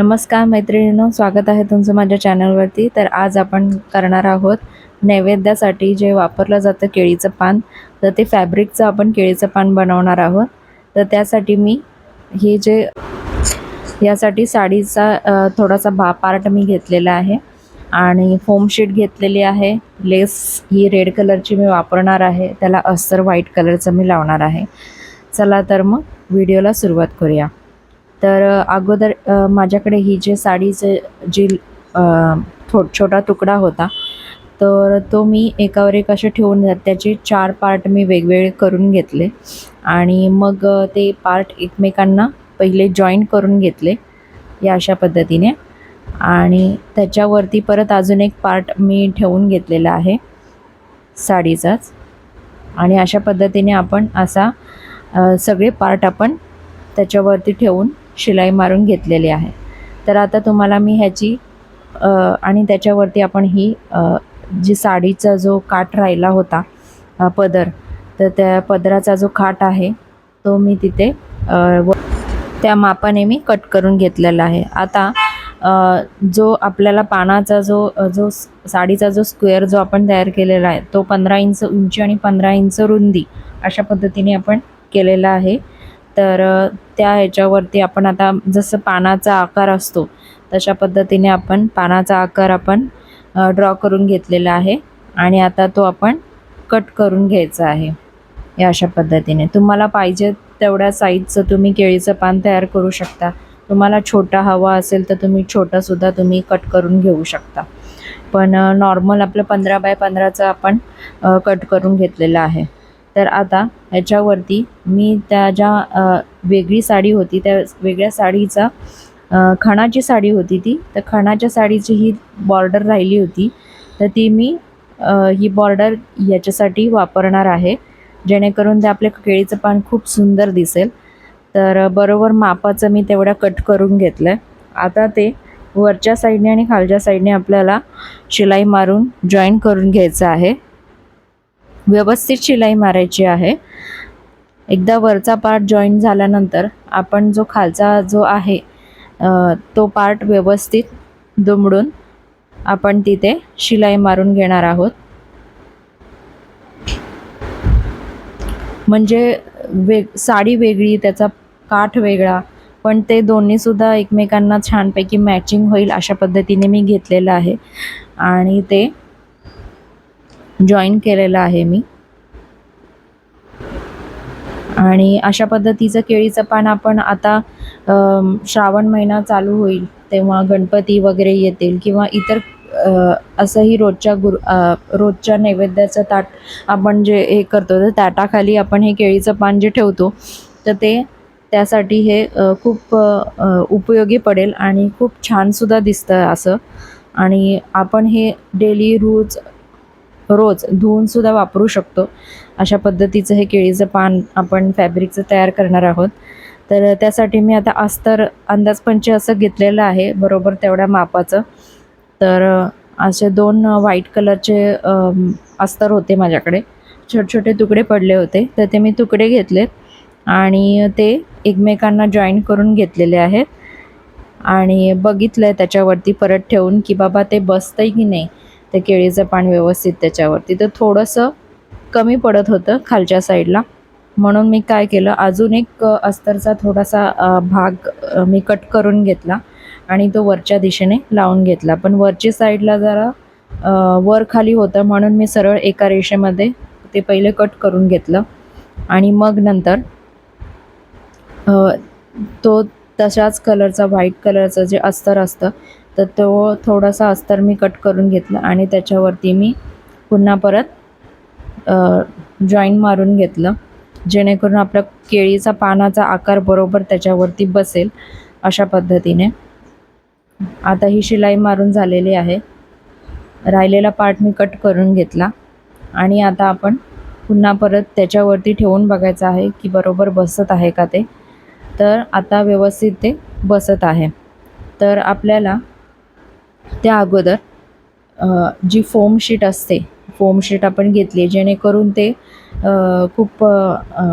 नमस्कार मैत्रिणींनो स्वागत आहे तुमचं माझ्या चॅनलवरती. तर आज आपण करणार आहोत नैवेद्यासाठी जे वापरलं जातं केळीचं पान तर ते फॅब्रिकचं आपण केळीचं पान बनवणार आहोत. तर त्यासाठी मी हे जे यासाठी साडीचा थोडासा भा पार्ट मी घेतलेला आहे. आणि फोमशीट घेतलेली आहे. लेस ही रेड कलरची मी वापरणार आहे. त्याला अस्तर व्हाईट कलरचं मी लावणार आहे. चला तर मग व्हिडिओला सुरुवात करूया. तर अगोदर माझ्याकडे ही जे साडीचे जी थो छोटा तुकडा होता तर तो मी एकावर एक असे ठेवून त्याचे चार पार्ट मी वेगवेगळे करून घेतले. आणि मग ते पार्ट एकमेकांना पहिले जॉईन करून घेतले या अशा पद्धतीने. आणि त्याच्यावरती परत अजून एक पार्ट मी ठेवून घेतलेला आहे साडीचाच. आणि अशा पद्धतीने आपण असा सगळे पार्ट आपण त्याच्यावरती ठेवून शिलाई मारून घेतलेली आहे. तर आता तुम्हाला मी ह्याची आणि त्याच्यावरती आपण ही जी साडीचा जो काठ राहिला होता पदर तर त्या पदराचा जो खाट आहे तो मी तिथे व त्या मापाने मी कट करून घेतलेला आहे. आता जो आपल्याला पानाचा जो जो साडीचा जो स्क्वेअर जो आपण तयार केलेला आहे तो पंधरा इंच उंची आणि पंधरा इंच रुंदी अशा पद्धतीने आपण केलेला आहे. तर त्या ह्याच्यावरती आपण आता जसं पानाचा आकार असतो तशा पद्धतीने आपण पानाचा आकार आपण ड्रॉ करून घेतलेला आहे आणि आता तो आपण कट करून घ्यायचा आहे या अशा पद्धतीने. तुम्हाला पाहिजे तेवढ्या साईजचं तुम्ही केळीचं पान तयार करू शकता. तुम्हाला छोटा हवा असेल तर तुम्ही छोटासुद्धा तुम्ही कट करून घेऊ शकता. पण नॉर्मल आपलं पंधरा बाय पंधराचं आपण कट करून घेतलेलं आहे. तर आता ह्याच्यावरती मी त्या ज्या वेगळी साडी होती त्या वेगळ्या साडीचा खणाची साडी होती ती तर खणाच्या साडीची ही बॉर्डर राहिली होती तर ती मी ही बॉर्डर याच्यासाठी वापरणार आहे जेणेकरून ते आपलं केळीचं पान खूप सुंदर दिसेल. तर बरोबर मापाचं मी तेवढ्या कट करून घेतलं आहे आता ते वरच्या साईडने आणि खालच्या साईडने आपल्याला शिलाई मारून जॉईन करून घ्यायचं आहे. व्यवस्थित शिलाई मारायची आहे. एकदा वरचा पार्ट जॉईन झाल्यानंतर आपण जो खालचा जो आहे तो पार्ट व्यवस्थित दुमडून आपण तिथे शिलाई मारून घेणार आहोत. म्हणजे वेग साडी वेगळी त्याचा काठ वेगळा पण ते दोन्हीसुद्धा एकमेकांना छानपैकी मॅचिंग होईल अशा पद्धतीने मी घेतलेलं आहे. आणि ते जॉईन केलेलं आहे मी. आणि अशा पद्धतीचं केळीचं पान आपण आता श्रावण महिना चालू होईल तेव्हा गणपती वगैरे येतील किंवा इतर असंही रोजच्या गुरु रोजच्या नैवेद्याचं ताट आपण जे हे करतो तर ताटाखाली आपण हे केळीचं पान जे ठेवतो तर ते त्यासाठी हे खूप उपयोगी पडेल आणि खूप छानसुद्धा दिसतं असं. आणि आपण हे डेली रोज रोज धुवूनसुद्धा वापरू शकतो. अशा पद्धतीचं हे केळीचं पान आपण फॅब्रिकचं तयार करणार आहोत. तर त्यासाठी मी आता अस्तर अंदाजपंच असं घेतलेलं आहे बरोबर तेवढ्या मापाचं. तर असे दोन व्हाईट कलरचे अस्तर होते माझ्याकडे. छोटे छोटे तुकडे पडले होते तर ते मी तुकडे घेतलेत. आणि ते एकमेकांना जॉईन करून घेतलेले आहेत. आणि बघितलं आहे त्याच्यावरती परत ठेवून की बाबा ते बसतं की नाही. ते केळीचं पान व्यवस्थित त्याच्यावरती. तर थोडंसं कमी पडत होतं खालच्या साईडला. म्हणून मी काय केलं अजून एक अस्तरचा थोडासा भाग मी कट करून घेतला आणि तो वरच्या दिशेने लावून घेतला. पण वरची साईडला जरा वर खाली होतं म्हणून मी सरळ एका रेषेमध्ये ते पहिले कट करून घेतलं. आणि मग नंतर तो तशाच कलरचा व्हाईट कलरचं जे अस्तर असतं तर तो थोडासा अस्तर मी कट करून घेतला आणि त्याच्यावरती मी पुन्हा परत जॉईन मारून घेतलं. जेणेकरून आपला केळीचा पानाचा आकार बरोबर त्याच्यावरती बसेल अशा पद्धतीने. आता ही शिलाई मारून झालेली आहे. राहिलेला पार्ट मी कट करून घेतला आणि आता आपण पुन्हा परत त्याच्यावरती ठेवून बघायचं आहे की बरोबर बसत आहे का ते. तर आता व्यवस्थित ते बसत आहे. तर आपल्याला त्या अगोदर जी फोम शीट असते फोम शीट आपण घेतली जेणेकरून ते खूप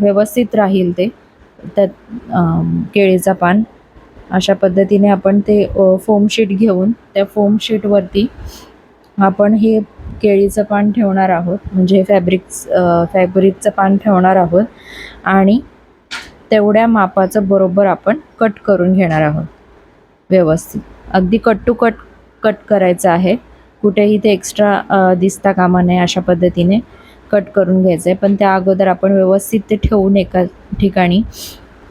व्यवस्थित राहील ते त्यात केळीचा पान. अशा पद्धतीने आपण ते फोम शीट घेऊन त्या फोम शीटवरती आपण हे केळीचं पान ठेवणार आहोत म्हणजे फॅब्रिक्स फॅब्रिकचं पान ठेवणार आहोत आणि तेवढ्या मापाचं बरोबर आपण कट करून घेणार आहोत व्यवस्थित. अगदी कट टू कट कट करायचं आहे. कुठेही ते एक्स्ट्रा दिसता कामा नये अशा पद्धतीने कट करून घ्यायचं आहे पण त्या अगोदर आपण व्यवस्थित ते ठेवून एका ठिकाणी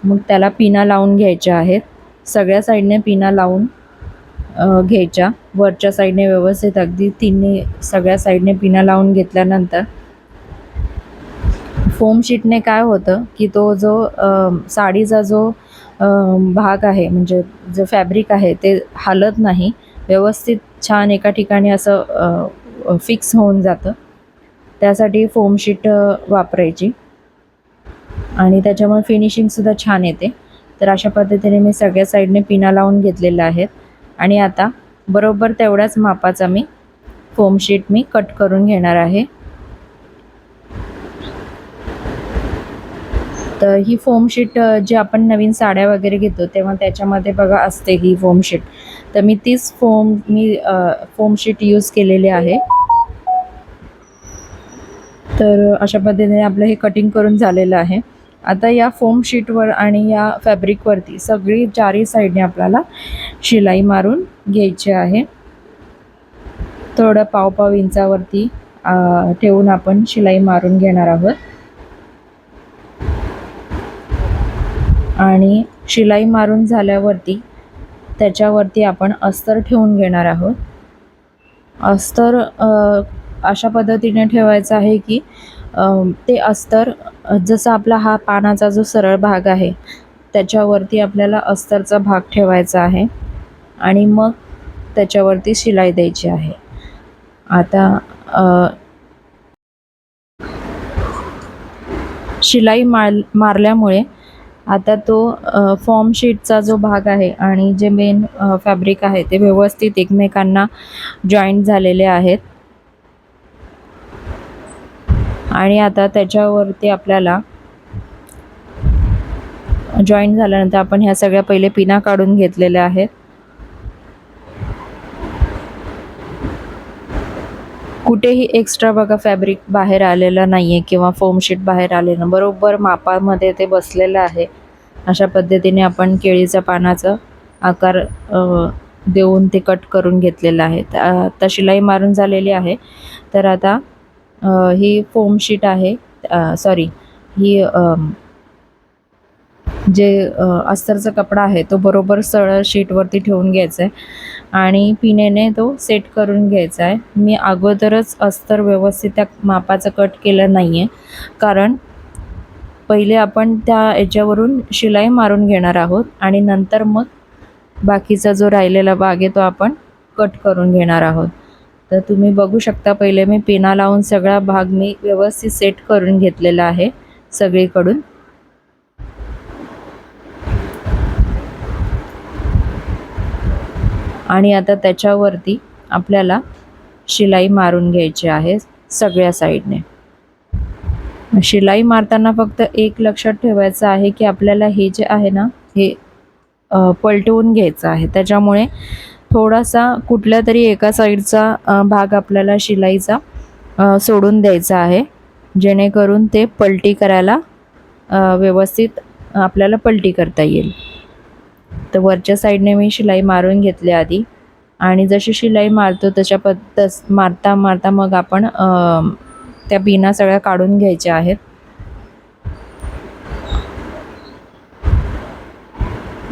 मग त्याला पिना लावून घ्यायच्या आहेत. सगळ्या साईडने पिना लावून घ्यायच्या. वरच्या साईडने व्यवस्थित अगदी तिन्ही सगळ्या साईडने पिना लावून घेतल्यानंतर फोम शीटने काय होतं की तो जो साडीचा जो भाग आहे म्हणजे जो फॅब्रिक आहे ते हालत नाही. व्यवस्थित छान एका ठिकाणी असं फिक्स होऊन जातं. त्यासाठी फोमशीट वापरायची. आणि त्याच्यामुळे फिनिशिंगसुद्धा छान येते. तर अशा पद्धतीने मी सगळ्या साईडने पिना लावून घेतलेल्या आहेत. आणि आता बरोबर तेवढ्याच मापाचा मी फोमशीट मी कट करून घेणार आहे. तर ही फोमशीट जी आपण नवीन साड्या वगैरे घेतो तेव्हा त्याच्यामध्ये बघा असते ही फोमशीट तर मी तीच फोम मी फोम शीट यूज केलेली आहे. तर अशा पद्धतीने आपलं हे कटिंग करून झालेलं आहे. आता या फोम शीटवर आणि या फॅब्रिकवरती सगळी चारही साईडने आपल्याला शिलाई मारून घ्यायची आहे. थोडं पावपाव इंचावरती ठेवून आपण शिलाई मारून घेणार आहोत. आणि शिलाई मारून झाल्यावरती त्याच्यावरती आपण अस्तर ठेवून घेणार आहोत. अस्तर अशा पद्धतीने ठेवायचं आहे की ते अस्तर जसं जसा आपला हा पानाचा जो सरळ भाग आहे त्याच्यावरती आपल्याला अस्तरचा भाग ठेवायचा आहे आणि मग त्याच्यावरती शिलाई द्यायची आहे. आता शिलाई मार मारल्यामुळे आता तो फॉर्म शीटचा जो भाग आहे आणि जे मेन फॅब्रिक आहे ते व्यवस्थित एकमेकांना जॉईंट झालेले आहेत. आणि आता त्याच्यावरती आपल्याला जॉईंट झाल्यानंतर आपण ह्या सगळ्या पहिले पिना काढून घेतलेल्या आहेत. कुठेही एक्स्ट्रा बघा फॅब्रिक बाहेर आलेलं नाही आहे किंवा फोमशीट बाहेर आलेलं बरोबर मापामध्ये ते बसलेलं आहे. अशा पद्धतीने आपण केळीच्या पानाचं आकार देऊन ते कट करून घेतलेलं आहे. आता शिलाई मारून झालेली आहे. तर आता ही फोमशीट आहे. सॉरी ही जे अस्तरचा कपडा आहे तो बरोबर सरळ शीटवरती ठेवून घ्यायचा आहे. आणि पिनेने तो सेट करून घ्यायचा आहे. मी अगोदरच अस्तर व्यवस्थित त्या मापाचं कट केलं नाही आहे कारण पहिले आपण त्या याच्यावरून शिलाई मारून घेणार आहोत आणि नंतर मग बाकीचा जो राहिलेला भाग आहे तो आपण कट करून घेणार आहोत. तर तुम्ही बघू शकता पहिले मी पिना लावून सगळा भाग मी व्यवस्थित सेट करून घेतलेला आहे सगळीकडून. आणि आता त्याच्यावरती आपल्याला शिलाई मारून घ्यायची आहे सगळ्या साईडने. शिलाई मारताना फक्त एक लक्षात ठेवायचं आहे की आपल्याला हे जे आहे ना हे पलटवून घ्यायचं आहे. त्याच्यामुळे थोडासा कुठल्या तरी एका साईडचा भाग आपल्याला शिलाईचा सोडून द्यायचा आहे. जेणेकरून ते पलटी करायला व्यवस्थित आपल्याला पलटी करता येईल. तर वरच्या साईडने मी शिलाई मारून घेतली आधी. आणि जशी शिलाई मारतो तशा तस मारता मारता मग आपण त्या बिना सगळ्या काढून घ्यायच्या आहेत.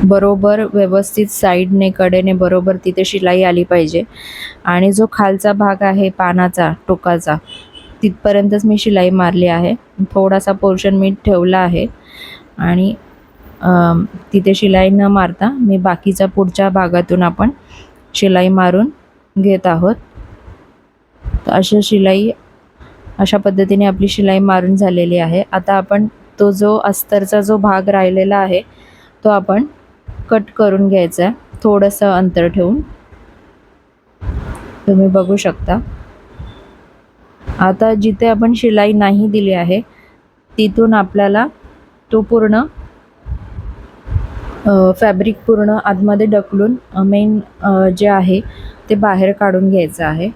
बरोबर व्यवस्थित साईडने कडेने बरोबर तिथे शिलाई आली पाहिजे. आणि जो खालचा भाग आहे पानाचा टोकाचा तिथपर्यंतच मी शिलाई मारली आहे. थोडासा पोर्शन मी ठेवला आहे. आणि तिथे शिलाई न मारता मी बाकीचा पुढच्या भागातून आपण शिलाई मारून घेत आहोत. तर अशा शिलाई अशा पद्धतीने आपली शिलाई मारून झालेली आहे. आता आपण तो जो अस्तरचा जो भाग राहिलेला आहे तो आपण कट करून घ्यायचा आहे. थोडंसं अंतर ठेवून. तुम्ही बघू शकता. आता जिथे आपण शिलाई नाही दिली आहे तिथून आपल्याला तो पूर्ण फॅब्रिक पूर्ण आतमध्ये ढकलून मेन जे आहे ते बाहेर काढून घ्यायचं आहे.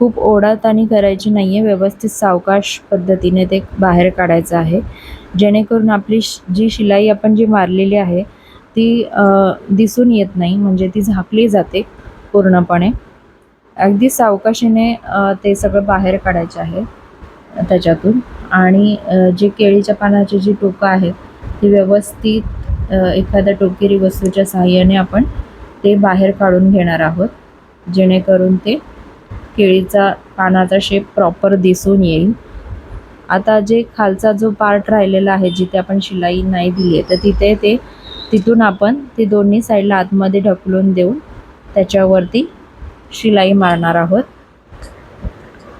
खूप ओढाताणी करायची नाही आहे व्यवस्थित सावकाश पद्धतीने ते बाहेर काढायचं आहे. जेणेकरून आपली जी शिलाई आपण जी मारलेली आहे ती दिसून येत नाही म्हणजे ती झाकली जाते पूर्णपणे. अगदी सावकाशीने ते सगळं बाहेर काढायचे आहे त्याच्यातून. आणि जे केळीच्या पानाची जी टोकं आहेत ती व्यवस्थित एखाद्या टोकेरी वस्तूच्या सहाय्याने आपण ते बाहेर काढून घेणार आहोत जेणेकरून ते केळीचा पानाचा शेप प्रॉपर दिसून येईल. आता जे खालचा जो पार्ट राहिलेला आहे जिथे आपण शिलाई नाही दिली आहे तर तिथे ते तिथून आपण ते दोन्ही साईडला आतमध्ये ढकलून देऊन त्याच्यावरती शिलाई मारणार आहोत.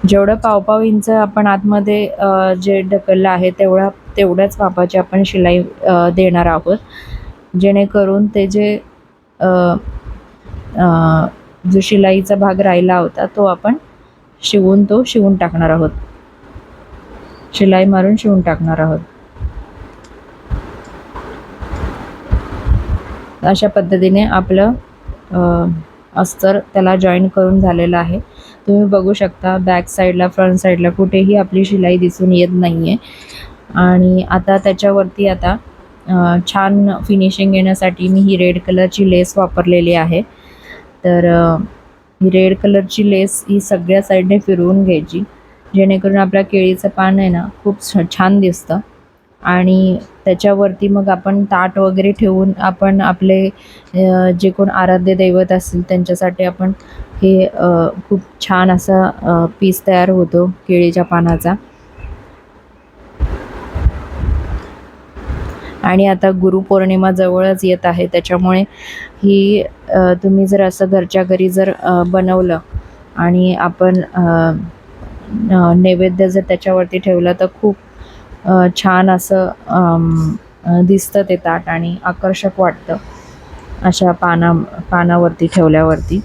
जेवढं पावपाव इंच आपण आतमध्ये जे ढकललं आहे तेवढा तेवढ्याच मापाची आपण शिलाई देणार आहोत. जेणेकरून ते जे जो शिलाईचा भाग राहिला होता तो आपण शिवून तो शिवून टाकणार आहोत. शिलाई मारून शिवून टाकणार आहोत. अशा पद्धतीने आपलं अस्तर त्याला जॉईन करून झालेलं आहे. तुम्ही बघू शकता बॅक साईडला फ्रंट साईडला कुठेही आपली शिलाई दिसून येत नाही आहे आणि आता त्याच्यावरती आता छान फिनिशिंग येण्यासाठी मी ही रेड कलरची लेस वापरलेली आहे. तर ही रेड कलरची लेस ही सगळ्या साईडने फिरवून घ्यायची. जेणेकरून आपल्या केळीचं पान आहे ना खूप छ छान दिसतं. आणि त्याच्यावरती मग आपण ताट वगैरे ठेवून आपण आपले जे कोण आराध्य दैवत असतील त्यांच्यासाठी आपण हे खूप छान असा पीस तयार होतो केळीच्या पानाचा. आणि आता गुरुपौर्णिमा जवळच येत आहे त्याच्यामुळे ही तुम्ही जर असं घरच्या घरी जर बनवलं आणि आपण नैवेद्य जर त्याच्यावरती ठेवलं तर खूप छान असं दिसतं ते ताट आणि आकर्षक वाटतं अशा पाना पानावरती ठेवल्यावरती.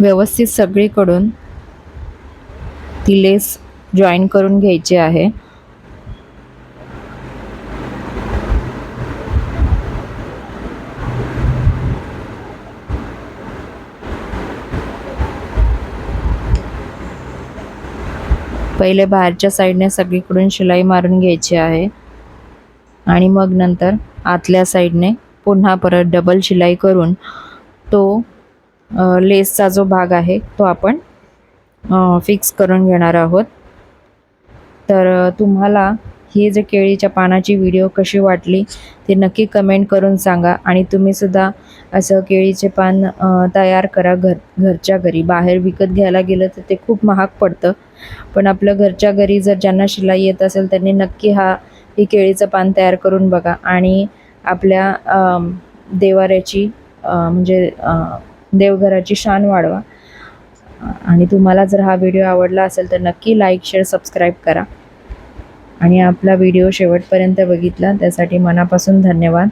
व्यवस्थित सगळीकडून ती लेस जॉईन करून घ्यायची आहे. पहिले बाहेरच्या साईडने सगळीकडून शिलाई मारून घ्यायची आहे. आणि मग नंतर आतल्या साईडने पुन्हा परत डबल शिलाई करून तो लेसचा जो भाग आहे तो आपण फिक्स करून घेणार आहोत. तर तुम्हाला ही जे केळीच्या पानाची व्हिडिओ कशी वाटली ते नक्की कमेंट करून सांगा आणि तुम्हीसुद्धा असं केळीचे पान तयार करा घर घरच्या घरी. बाहेर विकत घ्यायला गेलं तर ते खूप महाग पडतं. पण आपलं घरच्या घरी जर ज्यांना शिलाई येत असेल त्यांनी नक्की हा ही केळीचं पान तयार करून बघा. आणि आपल्या देवाऱ्याची म्हणजे देवघराची शान वाढवा. आणि तुम्हाला जर हा व्हिडिओ आवडला असेल तर नक्की लाईक शेअर सबस्क्राईब करा. आणि आपला व्हिडिओ शेवटपर्यंत बघितला त्यासाठी मनापासून धन्यवाद.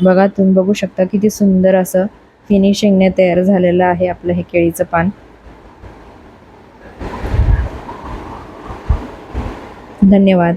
बघा तुम्ही बघू शकता किती सुंदर असं फिनिशिंगने तयार झालेलं आहे आपलं हे केळीचं पान. धन्यवाद.